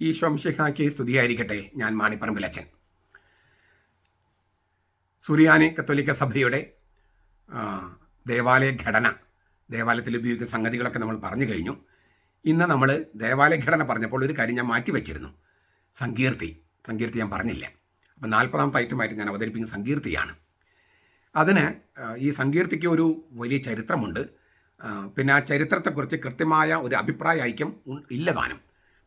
ഈ ശംഷിഹാക്കി സ്തുതിയായിരിക്കട്ടെ ഞാൻ മാണിപ്പറമ്പിലച്ചൻ സുറിയാനി കത്തോലിക്ക സഭയുടെ ദേവാലയ ഘടന ദേവാലയത്തിൽ ഉപയോഗിക്കുന്ന സംഗതികളൊക്കെ നമ്മൾ പറഞ്ഞു കഴിഞ്ഞു. ഇന്ന് നമ്മൾ ദേവാലയ ഘടന പറഞ്ഞപ്പോൾ ഒരു കാര്യം ഞാൻ മാറ്റി വെച്ചിരുന്നു. സങ്കീർത്തി. സങ്കീർത്തി ഞാൻ പറഞ്ഞില്ല. അപ്പം നാൽപ്പതാമത്തെ ഐറ്റമായിട്ട് ഞാൻ അവതരിപ്പിക്കുന്ന സങ്കീർത്തിയാണ്. അതിന് ഈ സങ്കീർത്തിക്ക് ഒരു വലിയ ചരിത്രമുണ്ട്. പിന്നെ ആ ചരിത്രത്തെക്കുറിച്ച് കൃത്യമായ ഒരു അഭിപ്രായ ഐക്യം ഇല്ലതാനും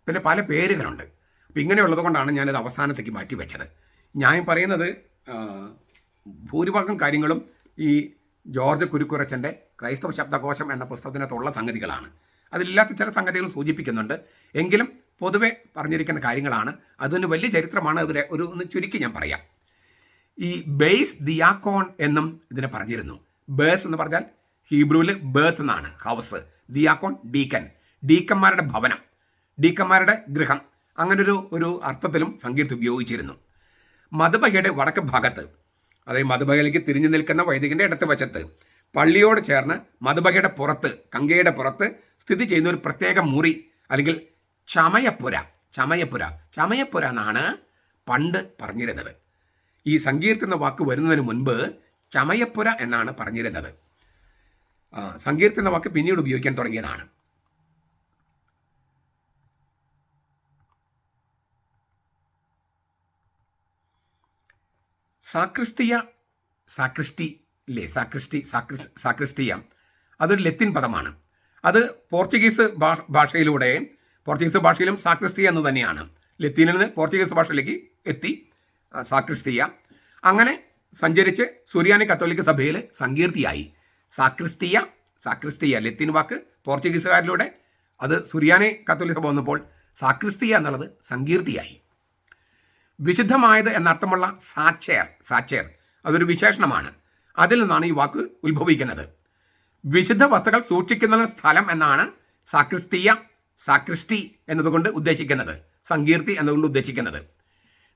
പിന്നെ പല പേരുകളുണ്ട്. അപ്പം ഇങ്ങനെയുള്ളത് കൊണ്ടാണ് ഞാനത് അവസാനത്തേക്ക് മാറ്റി വെച്ചത്. ഞാൻ പറയുന്നത് ഭൂരിഭാഗം കാര്യങ്ങളും ഈ ജോർജ് കുരുക്കുറച്ചന്റെ ക്രൈസ്തവ ശബ്ദകോശം എന്ന പുസ്തകത്തിനകത്തുള്ള സംഗതികളാണ്. അതിലില്ലാത്ത ചില സംഗതികൾ സൂചിപ്പിക്കുന്നുണ്ട്. എങ്കിലും പൊതുവെ പറഞ്ഞിരിക്കുന്ന കാര്യങ്ങളാണ്. അതിന് വലിയ ചരിത്രമാണ്. അതിൽ ഒരു ഒന്ന് ചുരുക്കി ഞാൻ പറയാം. ഈ ബേസ് ദിയാക്കോൺ എന്നും ഇതിനെ പറഞ്ഞിരുന്നു. ബേസ് എന്ന് പറഞ്ഞാൽ ഹീബ്രുവിൽ ബേത്ത് എന്നാണ്. ഹൗസ്. ദിയാക്കോൺ ഡീക്കൻ. ഡീക്കന്മാരുടെ ഭവനം. ഡീക്കന്മാരുടെ ഗൃഹം. അങ്ങനൊരു ഒരു അർത്ഥത്തിലും സംഗീത് ഉപയോഗിച്ചിരുന്നു. മധുബഹയുടെ വടക്ക് ഭാഗത്ത് അതായത് മധുബഹയിലേക്ക് തിരിഞ്ഞു നിൽക്കുന്ന വൈദികന്റെ ഇടത്ത് വശത്ത് പള്ളിയോട് ചേർന്ന് മധുബഹയുടെ പുറത്ത് കങ്കയുടെ പുറത്ത് സ്ഥിതി ചെയ്യുന്ന ഒരു പ്രത്യേക മുറി അല്ലെങ്കിൽ ചമയപ്പുര ചമയപ്പുര ചമയപ്പുര എന്നാണ് പണ്ട് പറഞ്ഞിരുന്നത്. ഈ സങ്കീർത്ത് എന്ന വാക്ക് വരുന്നതിന് മുൻപ് ചമയപ്പുര എന്നാണ് പറഞ്ഞിരുന്നത്. സങ്കീർത്ത് എന്ന വാക്ക് പിന്നീട് ഉപയോഗിക്കാൻ തുടങ്ങിയതാണ്. സാക്രിസ്തിയ സാക്രിസ്റ്റി ഇല്ലേ? സാക്രിസ്റ്റി സാക്രിസ് സാക്രിസ്തിയ. അതൊരു ലത്തിൻ പദമാണ്. അത് പോർച്ചുഗീസ് ഭാഷയിലൂടെ പോർച്ചുഗീസ് ഭാഷയിലും സാക്രിസ്തിയ എന്ന് തന്നെയാണ്. ലത്തീനിൽ നിന്ന് പോർച്ചുഗീസ് ഭാഷയിലേക്ക് എത്തി സാക്രിസ്തിയ. അങ്ങനെ സഞ്ചരിച്ച് സുറിയാനി കത്തോലിക്ക സഭയിൽ സങ്കീർത്തിയായി. സാക്രിസ്തിയ സാക്രിസ്തിയ ലത്തീൻ വാക്ക് പോർച്ചുഗീസുകാരിലൂടെ അത് സുറിയാനി കത്തോലിക്ക സഭ വന്നപ്പോൾ സാക്രിസ്തിയ എന്നുള്ളത് സങ്കീർത്തിയായി. വിശുദ്ധമായത് എന്നർത്ഥമുള്ള സാച്ചേർ സാച്ചേർ അതൊരു വിശേഷണമാണ്. അതിൽ നിന്നാണ് ഈ വാക്ക് ഉത്ഭവിക്കുന്നത്. വിശുദ്ധ വസ്തുക്കൾ സൂക്ഷിക്കുന്ന സ്ഥലം എന്നാണ് സാക്രിസ്തീയ സാക്രിസ്റ്റി എന്നതുകൊണ്ട് ഉദ്ദേശിക്കുന്നത്. സങ്കീർത്തി എന്നതുകൊണ്ട് ഉദ്ദേശിക്കുന്നത്.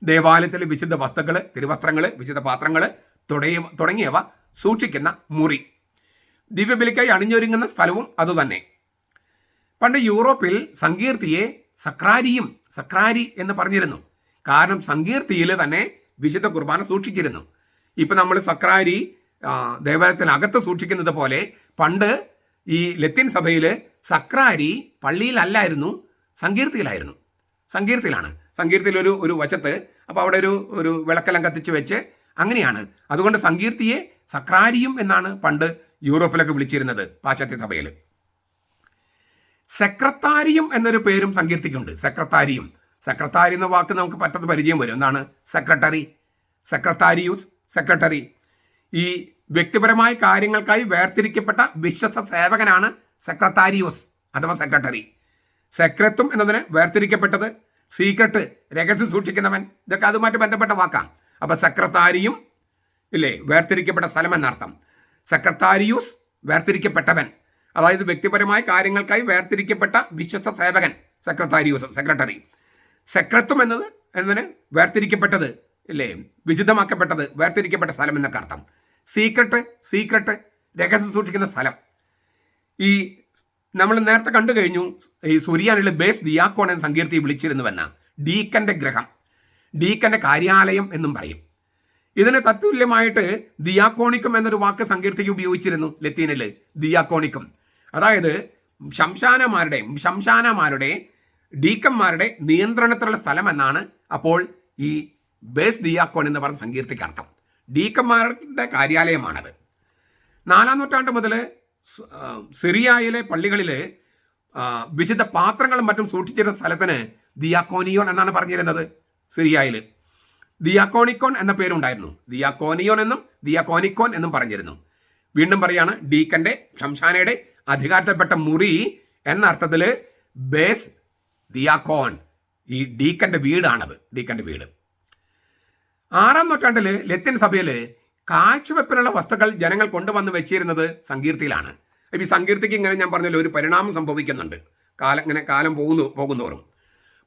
ദേവാലയത്തിലെ വിശുദ്ധ വസ്തുക്കൾ തിരുവസ്ത്രങ്ങൾ വിശുദ്ധ പാത്രങ്ങൾ തുടങ്ങിയ തുടങ്ങിയവ സൂക്ഷിക്കുന്ന മുറി. ദിവ്യബലിക്കായി അണിഞ്ഞൊരുങ്ങുന്ന സ്ഥലവും അതുതന്നെ. പണ്ട് യൂറോപ്പിൽ സങ്കീർത്തിയെ സക്രാരിയും സക്രാരി എന്ന് പറഞ്ഞിരുന്നു. കാരണം സങ്കീർത്തിയിൽ തന്നെ വിശുദ്ധ കുർബാന സൂക്ഷിച്ചിരുന്നു. ഇപ്പൊ നമ്മൾ സക്രാരി ദേവാലയത്തിനകത്ത് സൂക്ഷിക്കുന്നത് പോലെ പണ്ട് ഈ ലത്തീൻ സഭയിൽ സക്രാരി പള്ളിയിലല്ലായിരുന്നു സങ്കീർത്തിയിലായിരുന്നു. സങ്കീർത്തിയിലാണ് സങ്കീർത്തിയിൽ ഒരു ഒരു വശത്ത് അപ്പോൾ അവിടെ ഒരു ഒരു വിളക്കെല്ലാം കത്തിച്ച് വെച്ച് അങ്ങനെയാണ്. അതുകൊണ്ട് സങ്കീർത്തിയെ സക്രാരിയും എന്നാണ് പണ്ട് യൂറോപ്പിലൊക്കെ വിളിച്ചിരുന്നത് പാശ്ചാത്യ സഭയിൽ. സെക്രട്ടാരിയും എന്നൊരു പേരും സങ്കീർത്തിക്കുണ്ട്. സെക്രട്ടാരിയും സെക്രട്ടാരി എന്ന വാക്ക് നമുക്ക് പെട്ടെന്ന് പരിചയം വരും. എന്താണ്? സെക്രട്ടറി സെക്രട്ടാരിയൂസ് സെക്രട്ടറി ഈ വ്യക്തിപരമായ കാര്യങ്ങൾക്കായി വേർതിരിക്കപ്പെട്ട വിശ്വസ്ത സേവകനാണ് സെക്രട്ടാരിയൂസ് അഥവാ സെക്രട്ടറി സെക്രത്തും എന്നതിന് വേർതിരിക്കപ്പെട്ടത് സീക്രട്ട് രഹസ്യം സൂക്ഷിക്കുന്നവൻ. ഇതൊക്കെ അതുമായിട്ട് ബന്ധപ്പെട്ട വാക്കാണ് അപ്പൊ സെക്രട്ടാരിയും ഇല്ലേ വേർതിരിക്കപ്പെട്ട സ്ഥലം എന്നർത്ഥം. സെക്രട്ടാരിയൂസ് വേർതിരിക്കപ്പെട്ടവൻ. അതായത് വ്യക്തിപരമായ കാര്യങ്ങൾക്കായി വേർതിരിക്കപ്പെട്ട വിശ്വസ്ത സേവകൻ സെക്രട്ടാരിയൂസ് സെക്രട്ടറി സെക്രത്വം എന്നത് എന്നതിന് വേർതിരിക്കപ്പെട്ടത് ഇല്ലേ? വിചിതമാക്കപ്പെട്ടത് വേർതിരിക്കപ്പെട്ട സ്ഥലം എന്നൊക്കെ അർത്ഥം. സീക്രട്ട് സീക്രട്ട് രഹസ്യം സൂക്ഷിക്കുന്ന സ്ഥലം. ഈ നമ്മൾ നേരത്തെ കണ്ടു കഴിഞ്ഞു ഈ സുരിയാനിലെ ബേസ് ദിയാക്കോൺ എന്ന സങ്കീർത്തി വിളിച്ചിരുന്നുവെന്ന. ഡീക്കന്റെ ഗ്രഹം. ഡീക്കന്റെ കാര്യാലയം എന്നും പറയും. ഇതിന് തത്തുല്യമായിട്ട് ദിയാക്കോണിക്കും എന്നൊരു വാക്ക് സങ്കീർത്തിക്ക് ഉപയോഗിച്ചിരുന്നു ലത്തീനിൽ ദിയാക്കോണിക്കും അതായത് ശംശാനമാരുടെ ശംശാനമാരുടെ ഡീക്കന്മാരുടെ നിയന്ത്രണത്തിലുള്ള സ്ഥലം എന്നാണ് അപ്പോൾ ഈ ബേസ് ദിയാക്കോൺ എന്ന് പറഞ്ഞ സങ്കീർത്തിക്ക് അർത്ഥം. ഡീക്കന്മാരുടെ കാര്യാലയമാണത്. നാലാം നൂറ്റാണ്ട് മുതൽ സിറിയയിലെ പള്ളികളിൽ വിശുദ്ധ പാത്രങ്ങളും മറ്റും സൂക്ഷിച്ചിരുന്ന സ്ഥലത്തിന് ദിയാക്കോനിയോൺ എന്നാണ് പറഞ്ഞിരുന്നത് സിറിയയിൽ. ദിയാക്കോണിക്കോൺ എന്ന പേരുണ്ടായിരുന്നു. ദിയാക്കോനിയോൺ എന്നും ദിയാക്കോനിക്കോൺ എന്നും പറഞ്ഞിരുന്നു. വീണ്ടും പറയാണ് ഡീക്കന്റെ ശംശാനയുടെ അധികാരത്തിൽപ്പെട്ട മുറി എന്ന അർത്ഥത്തിൽ ബേസ് ദിയാക്കോൻ. ഈ ഡീക്കന്റെ വീടാണത് ഡീക്കന്റെ വീട്. ആറാം നൂറ്റാണ്ടിൽ ലത്തിൻ സഭയിൽ കാഴ്ചവെപ്പിനുള്ള വസ്തുക്കൾ ജനങ്ങൾ കൊണ്ടുവന്ന് വെച്ചിരുന്നത് സങ്കീർത്തിയിലാണ്. ഈ സങ്കീർത്തിക്ക് ഇങ്ങനെ ഞാൻ പറഞ്ഞല്ലോ ഒരു പരിണാമം സംഭവിക്കുന്നുണ്ട്. കാലം ഇങ്ങനെ കാലം പോകുന്നു പോകുന്നോറും.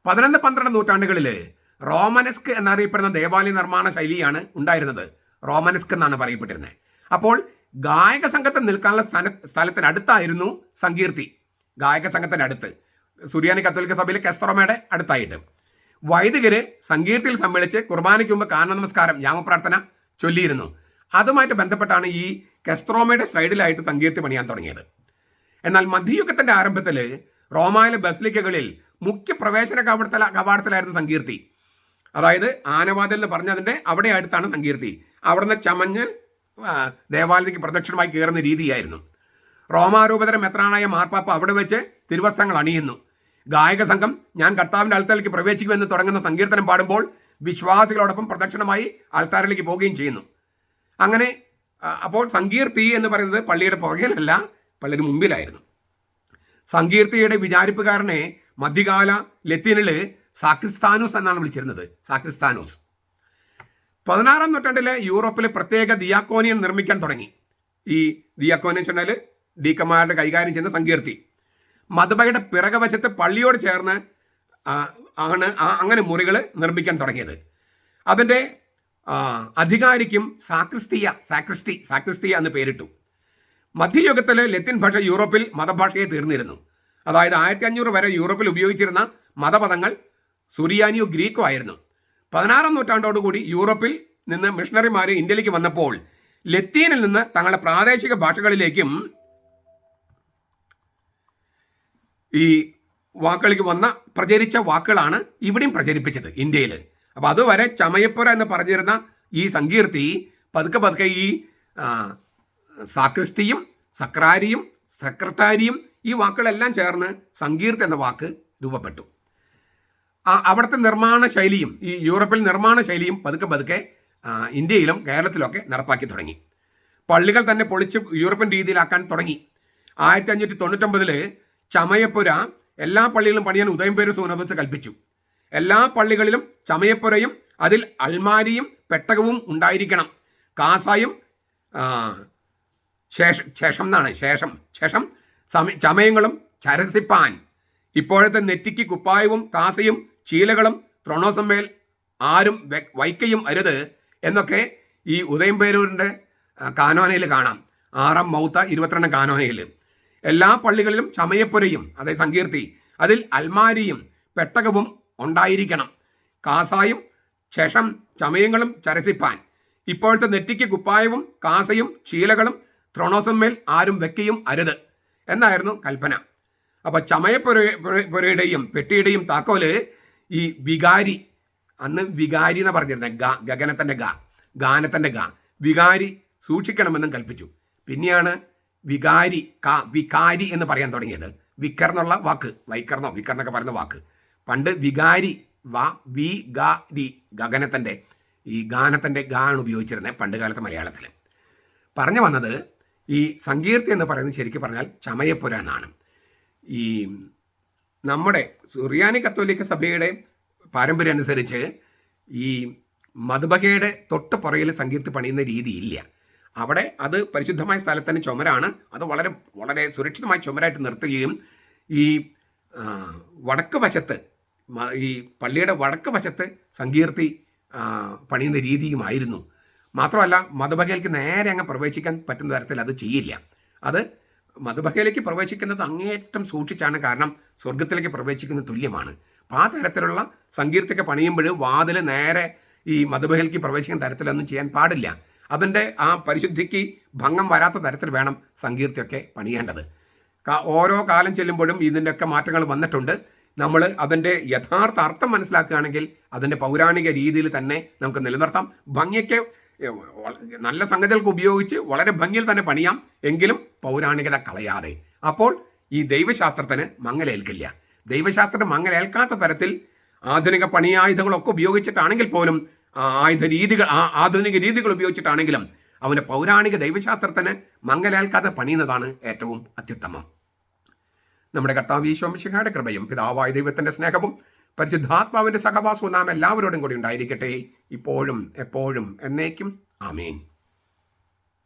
പതിനൊന്ന് പന്ത്രണ്ട് നൂറ്റാണ്ടുകളിൽ റോമനസ്ക് എന്നറിയപ്പെടുന്ന ദേവാലയ നിർമ്മാണ ശൈലിയാണ് ഉണ്ടായിരുന്നത്. റോമനസ്ക് എന്നാണ് പറയപ്പെട്ടിരുന്നത്. അപ്പോൾ ഗായക സംഘത്തിൽ നിൽക്കാനുള്ള സ്ഥല സ്ഥലത്തിനടുത്തായിരുന്നു സങ്കീർത്തി. ഗായക സംഘത്തിനടുത്ത്. സുറിയാനി കത്തോലിക്ക സഭയിലെ കെസ്തറോമയുടെ അടുത്തായിട്ട്. വൈദികര് സങ്കീർത്തിയിൽ സമ്മേളിച്ച് കുർബാനയ്ക്ക് മുമ്പ് കാരണ നമസ്കാരം യാമപ്രാർത്ഥന ചൊല്ലിയിരുന്നു. അതുമായിട്ട് ബന്ധപ്പെട്ടാണ് ഈ കെസ്ത്രോമയുടെ സൈഡിലായിട്ട് സങ്കീർത്തി പണിയാൻ തുടങ്ങിയത്. എന്നാൽ മധ്യയുഗത്തിന്റെ ആരംഭത്തിൽ റോമായിലെ ബസ്ലിക്കകളിൽ മുഖ്യ പ്രവേശന കവാടത്തില കവാടത്തിലായിരുന്നു സങ്കീർത്തി. അതായത് ആനവാതിൽ എന്ന് പറഞ്ഞതിന്റെ അവിടെ അടുത്താണ് സങ്കീർത്തി. അവിടുന്ന് ചമഞ്ഞ് ആ, ദേവാലയത്തിലേക്ക് പ്രദക്ഷിണമായി കയറുന്ന രീതിയായിരുന്നു. റോമാരൂപതര മെത്രാനായ മാർപ്പാപ്പ അവിടെ വെച്ച് തിരുവസ്ത്രങ്ങൾ അണിയുന്നു. ഗായക സംഘം ഞാൻ കർത്താവിന്റെ അൾത്താരിലേക്ക് പ്രവേശിക്കുമെന്ന് തുടങ്ങുന്ന സങ്കീർത്തനം പാടുമ്പോൾ വിശ്വാസികളോടൊപ്പം പ്രദക്ഷിണമായി അൾത്താരിലേക്ക് പോവുകയും ചെയ്യുന്നു. അങ്ങനെ അപ്പോൾ സങ്കീർത്തി എന്ന് പറയുന്നത് പള്ളിയുടെ പുറകിലല്ല പള്ളിയുടെ മുമ്പിലായിരുന്നു. സങ്കീർത്തിയുടെ വിചാരിപ്പുകാരനെ മധ്യകാല ലത്തീനിൽ സാക്രിസ്ഥാനൂസ് എന്നാണ് വിളിച്ചിരുന്നത്. സാക്രിസ്ഥാനൂസ് പതിനാറാം നൂറ്റാണ്ടിലെ യൂറോപ്പിലെ പ്രത്യേക ദിയാക്കോനിയൻ നിർമ്മിക്കാൻ തുടങ്ങി. ഈ ദിയാക്കോനിയൻ ചെന്നാൽ ഡീക്കന്മാരുടെ കൈകാര്യം ചെയ്യുന്ന സങ്കീർത്തി. മധുബയുടെ പിറകവശത്ത് പള്ളിയോട് ചേർന്ന് ആണ് അങ്ങനെ മുറികൾ നിർമ്മിക്കാൻ തുടങ്ങിയത്. അതിന്റെ അധികാരിക്കും സാക്രിസ്തീയ സാക്രിസ്റ്റി സാക്രിസ്തീയ എന്ന് പേരിട്ടു. മധ്യയുഗത്തിൽ ലത്തീൻ ഭാഷ യൂറോപ്പിൽ മതഭാഷയെ തീർന്നിരുന്നു. അതായത് ആയിരത്തി അഞ്ഞൂറ് വരെ യൂറോപ്പിൽ ഉപയോഗിച്ചിരുന്ന മതപദങ്ങൾ സുറിയാനിയോ ഗ്രീക്കോ ആയിരുന്നു. പതിനാറാം നൂറ്റാണ്ടോടുകൂടി യൂറോപ്പിൽ നിന്ന് മിഷണറിമാർ ഇന്ത്യയിലേക്ക് വന്നപ്പോൾ ലത്തീനിൽ നിന്ന് തങ്ങളുടെ പ്രാദേശിക ഭാഷകളിലേക്കും ഈ വാക്കുകളിലേക്ക് വന്ന പ്രചരിച്ച വാക്കുകളാണ് ഇവിടെയും പ്രചരിപ്പിച്ചത് ഇന്ത്യയിൽ അപ്പോൾ അതുവരെ ചമയപ്പുര എന്ന് പറഞ്ഞിരുന്ന ഈ സങ്കീർത്തി പതുക്കെ പതുക്കെ ഈ സാക്രിസ്തിയും സക്രാരിയും സെക്രട്ടാരിയും ഈ വാക്കുകളെല്ലാം ചേർന്ന് സങ്കീർത്തി എന്ന വാക്ക് രൂപപ്പെട്ടു. അവിടുത്തെ നിർമ്മാണ ശൈലിയും ഈ യൂറോപ്പിൽ നിർമ്മാണ ശൈലിയും പതുക്കെ പതുക്കെ ഇന്ത്യയിലും കേരളത്തിലൊക്കെ നടപ്പാക്കി തുടങ്ങി. പള്ളികൾ തന്നെ പൊളിച്ച് യൂറോപ്യൻ രീതിയിലാക്കാൻ തുടങ്ങി. ആയിരത്തി അഞ്ഞൂറ്റി തൊണ്ണൂറ്റൊമ്പതിൽ ചമയപ്പുര എല്ലാ പള്ളികളും പണിയാൻ ഉദയംപേര് സൂനബസ് കൽപ്പിച്ചു. എല്ലാ പള്ളികളിലും ചമയപ്പുരയും അതിൽ അൽമാരിയും പെട്ടകവും ഉണ്ടായിരിക്കണം. കാസായും ശേഷം ശേഷം എന്നാണ് ശേഷം ശേഷം സമയ ചമയങ്ങളും ചരസിപ്പാൻ. ഇപ്പോഴത്തെ നെറ്റിക്ക് കുപ്പായവും കാസയും ചീലകളും ത്രോണോസമ്മേൽ ആരും വൈക്കയും അരുത് എന്നൊക്കെ ഈ ഉദയംപേരൂരിന്റെ കാനോനയിൽ കാണാം. ആറാം മൗത്ത ഇരുപത്തിരണ്ടാം കാനോനയിൽ. എല്ലാ പള്ളികളിലും ചമയപ്പുരയും അതായത് സങ്കീർത്തി. അതിൽ അൽമാരിയും പെട്ടകവും ഉണ്ടായിരിക്കണം. കാസായും ശേഷം ചമയങ്ങളും ചരസിപ്പാൻ. ഇപ്പോഴത്തെ നെറ്റിക്ക് കുപ്പായവും കാസയും ചീലകളും ത്രോണോസമ്മേൽ ആരും വെക്കുകയും അരുത്. എന്നായിരുന്നു കൽപ്പന. അപ്പൊ ചമയപ്പുര പുര- പുരയുടെയും പെട്ടിയുടെയും താക്കോൽ ഈ വികാരി. അന്ന് വികാരി എന്ന് പറഞ്ഞിരുന്നത് ഗ ഗഗനത്തിന്റെ ഗ ഗാനത്തിന്റെ ഗ. വികാരി സൂക്ഷിക്കണമെന്നും കൽപ്പിച്ചു. പിന്നെയാണ് വികാരി കാ വികാരി എന്ന് പറയാൻ തുടങ്ങിയത്. വിക്കർ എന്നുള്ള വാക്ക് വൈക്കർണോ വിക്കർ എന്നൊക്കെ പറയുന്ന വാക്ക്. പണ്ട് വികാരി വ വി ഗ രി ഗഗനത്തിന്റെ ഈ ഗാനത്തിന്റെ ഗാ ആണ് ഉപയോഗിച്ചിരുന്നത് പണ്ട് കാലത്ത് മലയാളത്തിൽ പറഞ്ഞു വന്നത് ഈ സങ്കീർത്തി എന്ന് പറയുന്നത് ശരിക്കും പറഞ്ഞാൽ ചമയപ്പുര എന്നാണ് ഈ നമ്മുടെ സുറിയാനി കത്തോലിക്ക സഭയുടെ പാരമ്പര്യം അനുസരിച്ച് ഈ മധുബകയുടെ തൊട്ട് പുറകിൽ സങ്കീർത്തി പണിയുന്ന രീതിയില്ല അവിടെ അത് പരിശുദ്ധമായ സ്ഥലത്തിന് ചുമരാണ്. അത് വളരെ വളരെ സുരക്ഷിതമായ ചുമരായിട്ട് നിർത്തുകയും ഈ വടക്ക് വശത്ത് ഈ പള്ളിയുടെ വടക്ക് വശത്ത് സങ്കീർത്തി പണിയുന്ന രീതിയുമായിരുന്നു. മാത്രമല്ല മധുബകയിലേക്ക് നേരെ അങ്ങ് പ്രവേശിക്കാൻ പറ്റുന്ന തരത്തിൽ അത് ചെയ്യില്ല. അത് മധുബകയിലേക്ക് പ്രവേശിക്കുന്നത് അങ്ങേയറ്റം സൂക്ഷിച്ചാണ്. കാരണം സ്വർഗത്തിലേക്ക് പ്രവേശിക്കുന്ന തുല്യമാണ്. അപ്പോൾ ആ തരത്തിലുള്ള സങ്കീർത്തിക്ക് പണിയുമ്പോൾ വാതിൽ നേരെ ഈ മധുബകയിലേക്ക് പ്രവേശിക്കുന്ന തരത്തിലൊന്നും ചെയ്യാൻ പാടില്ല. അതിന്റെ ആ പരിശുദ്ധിക്ക് ഭംഗം വരാത്ത തരത്തിൽ വേണം സങ്കീർത്തിയൊക്കെ പണിയേണ്ടത്. ഓരോ കാലം ചെല്ലുമ്പോഴും ഇതിന്റെയൊക്കെ മാറ്റങ്ങൾ വന്നിട്ടുണ്ട്. നമ്മൾ അതിന്റെ യഥാർത്ഥ അർത്ഥം മനസ്സിലാക്കുകയാണെങ്കിൽ അതിന്റെ പൗരാണിക രീതിയിൽ തന്നെ നമുക്ക് നിലനിർത്താം. ഭംഗിയൊക്കെ നല്ല സംഗതികൾക്ക് ഉപയോഗിച്ച് വളരെ ഭംഗിയിൽ തന്നെ പണിയാം. എങ്കിലും പൗരാണികത കളയാതെ. അപ്പോൾ ഈ ദൈവശാസ്ത്രത്തിന് മങ്ങലേൽക്കില്ല. ദൈവശാസ്ത്രം മങ്ങലേൽക്കാത്ത തരത്തിൽ ആധുനിക പണിയായുധങ്ങളൊക്കെ ഉപയോഗിച്ചിട്ടാണെങ്കിൽ പോലും ആയുധ രീതികൾ ആധുനിക രീതികൾ ഉപയോഗിച്ചിട്ടാണെങ്കിലും അവന്റെ പൗരാണിക ദൈവശാസ്ത്രത്തിന് മംഗലേൽക്കാതെ പണിയുന്നതാണ് ഏറ്റവും അത്യുത്തമം. നമ്മുടെ കർത്താവ് ഈശോമിശിഖയുടെ കൃപയും പിതാവായ ദൈവത്തിന്റെ സ്നേഹവും പരിശുദ്ധാത്മാവിന്റെ സഹവാസവും നാം എല്ലാവരോടും കൂടി ഉണ്ടായിരിക്കട്ടെ. ഇപ്പോഴും എപ്പോഴും എന്നേക്കും. ആമേൻ.